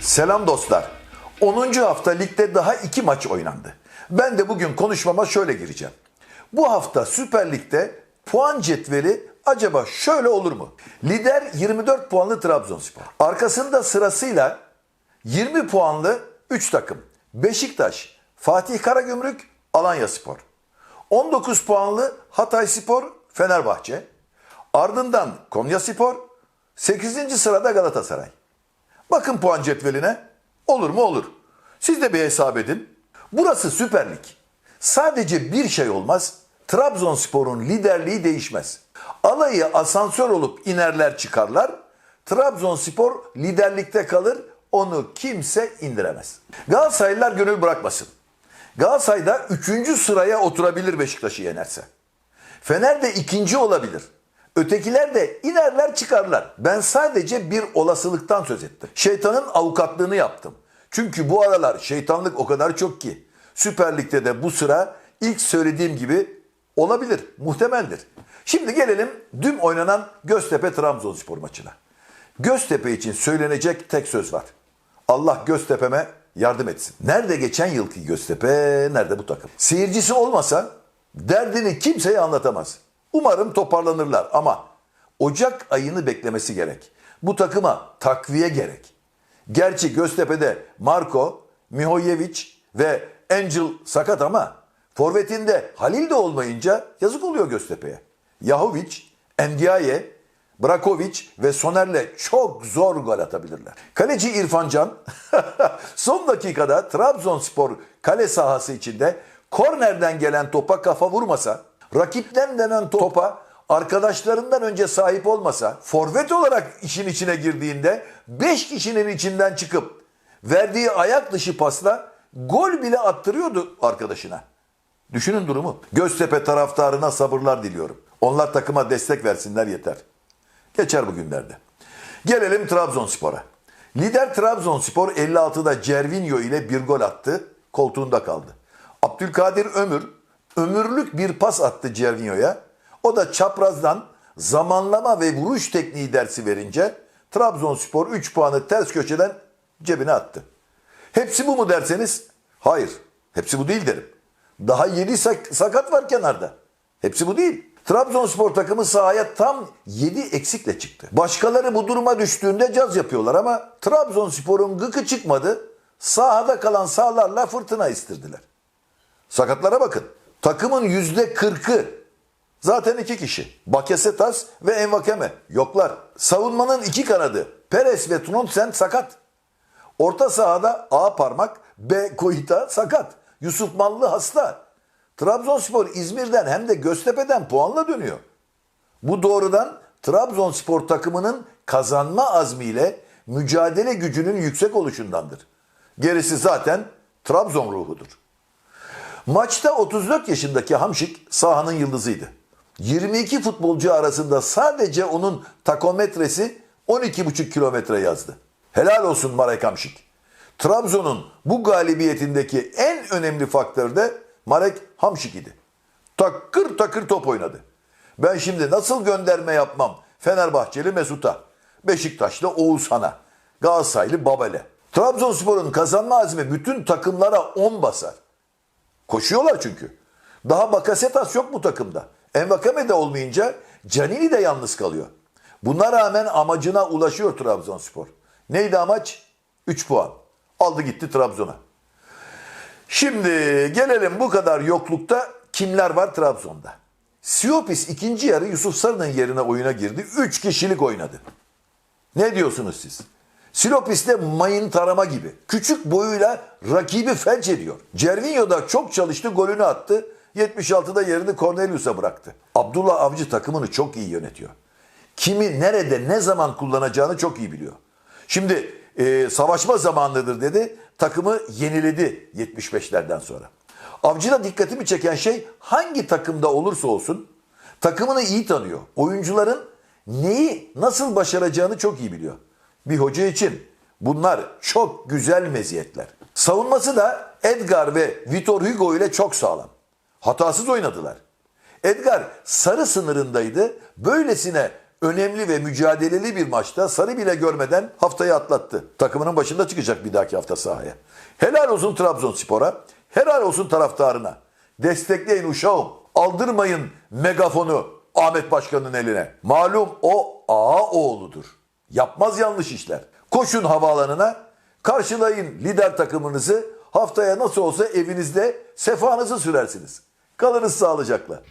Selam dostlar. 10. hafta ligde daha iki maç oynandı. Ben de bugün konuşmama şöyle gireceğim. Bu hafta Süper Lig'de puan cetveli acaba şöyle olur mu? Lider 24 puanlı Trabzonspor. Arkasında sırasıyla 20 puanlı 3 takım. Beşiktaş, Fatih Karagümrük, Alanyaspor. 19 puanlı Hatayspor, Fenerbahçe. Ardından Konyaspor, 8. sırada Galatasaray. Bakın puan cetveline. Olur mu olur. Siz de bir hesap edin. Burası Süper Lig. Sadece bir şey olmaz. Trabzonspor'un liderliği değişmez. Alayı asansör olup inerler çıkarlar. Trabzonspor liderlikte kalır. Onu kimse indiremez. Galatasaraylılar gönül bırakmasın. Galatasaray'da 3. sıraya oturabilir Beşiktaş'ı yenerse. Fener de ikinci olabilir. Ötekiler de inerler çıkarlar. Ben sadece bir olasılıktan söz ettim. Şeytanın avukatlığını yaptım. Çünkü bu aralar şeytanlık o kadar çok ki. Süper Lig'de de bu sıra ilk söylediğim gibi olabilir, muhtemeldir. Şimdi gelelim dün oynanan Göztepe Trabzonspor maçına. Göztepe için söylenecek tek söz var. Allah Göztepe'me yardım etsin. Nerede geçen yılki Göztepe, nerede bu takım? Seyircisi olmasa derdini kimseye anlatamaz. Umarım toparlanırlar ama Ocak ayını beklemesi gerek. Bu takıma takviye gerek. Gerçi Göztepe'de Marco, Mihojevic ve Angel sakat ama forvetinde Halil de olmayınca yazık oluyor Göztepe'ye. Yahovic, Endiaye, Brakovic ve Soner'le çok zor gol atabilirler. Kaleci İrfan Can son dakikada Trabzonspor kale sahası içinde kornerden gelen topa kafa vurmasa, rakipten denen topa arkadaşlarından önce sahip olmasa, forvet olarak işin içine girdiğinde 5 kişinin içinden çıkıp verdiği ayak dışı pasla gol bile attırıyordu arkadaşına. Düşünün durumu. Göztepe taraftarına sabırlar diliyorum. Onlar takıma destek versinler yeter. Geçer bu günlerde. Gelelim Trabzonspor'a. Lider Trabzonspor 56'da Cervinho ile bir gol attı. Koltuğunda kaldı. Abdülkadir Ömür ömürlük bir pas attı Cervinho'ya. O da çaprazdan zamanlama ve vuruş tekniği dersi verince Trabzonspor 3 puanı ters köşeden cebine attı. Hepsi bu mu derseniz hayır. Hepsi bu değil derim. Daha 7 sakat var kenarda. Hepsi bu değil. Trabzonspor takımı sahaya tam 7 eksikle çıktı. Başkaları bu duruma düştüğünde caz yapıyorlar ama Trabzonspor'un gıkı çıkmadı. Sahada kalan sahalarla fırtına istirdiler. Sakatlara bakın. Takımın yüzde kırkı zaten iki kişi. Bakesetas ve Envakeme yoklar. Savunmanın iki kanadı Perez ve Tunonsen sakat. Orta sahada A parmak, B Koita sakat. Yusuf Mallı hasta. Trabzonspor İzmir'den hem de Göztepe'den puanla dönüyor. Bu doğrudan Trabzonspor takımının kazanma azmiyle mücadele gücünün yüksek oluşundandır. Gerisi zaten Trabzon ruhudur. Maçta 34 yaşındaki Hamşik sahanın yıldızıydı. 22 futbolcu arasında sadece onun takometresi 12,5 kilometre yazdı. Helal olsun Marek Hamşik. Trabzon'un bu galibiyetindeki en önemli faktör de Marek Hamşik idi. Takır takır top oynadı. Ben şimdi nasıl gönderme yapmam Fenerbahçeli Mesut'a, Beşiktaşlı Oğuzhan'a, Galatasaraylı Babel'e. Trabzonspor'un kazanma azmi bütün takımlara 10 basar. Koşuyorlar çünkü. Daha Bakasetas yok bu takımda. Envakame de olmayınca Canini de yalnız kalıyor. Buna rağmen amacına ulaşıyor Trabzonspor. Neydi amaç? 3 puan. Aldı gitti Trabzon'a. Şimdi gelelim bu kadar yoklukta kimler var Trabzon'da? Siopis ikinci yarı Yusuf Sarı'nın yerine oyuna girdi. 3 kişilik oynadı. Ne diyorsunuz siz? Silopis de mayın tarama gibi. Küçük boyuyla rakibi felç ediyor. Cervinho da çok çalıştı golünü attı. 76'da yerini Cornelius'a bıraktı. Abdullah Avcı takımını çok iyi yönetiyor. Kimi nerede ne zaman kullanacağını çok iyi biliyor. Şimdi e, savaşma zamanıdır dedi. Takımı yeniledi 75'lerden sonra. Avcıda dikkatimi çeken şey hangi takımda olursa olsun takımını iyi tanıyor. Oyuncuların neyi nasıl başaracağını çok iyi biliyor. Bir hoca için bunlar çok güzel meziyetler. Savunması da Edgar ve Vitor Hugo ile çok sağlam. Hatasız oynadılar. Edgar sarı sınırındaydı. Böylesine önemli ve mücadeleli bir maçta sarı bile görmeden haftayı atlattı. Takımının başında çıkacak bir dahaki hafta sahaya. Helal olsun Trabzonspor'a, helal olsun taraftarına. Destekleyin uşağım. Aldırmayın megafonu Ahmet Başkan'ın eline. Malum o ağa oğludur. Yapmaz yanlış işler. Koşun havaalanına, karşılayın lider takımınızı. Haftaya nasıl olsa evinizde sefanızı sürersiniz. Kalınız sağlıcakla.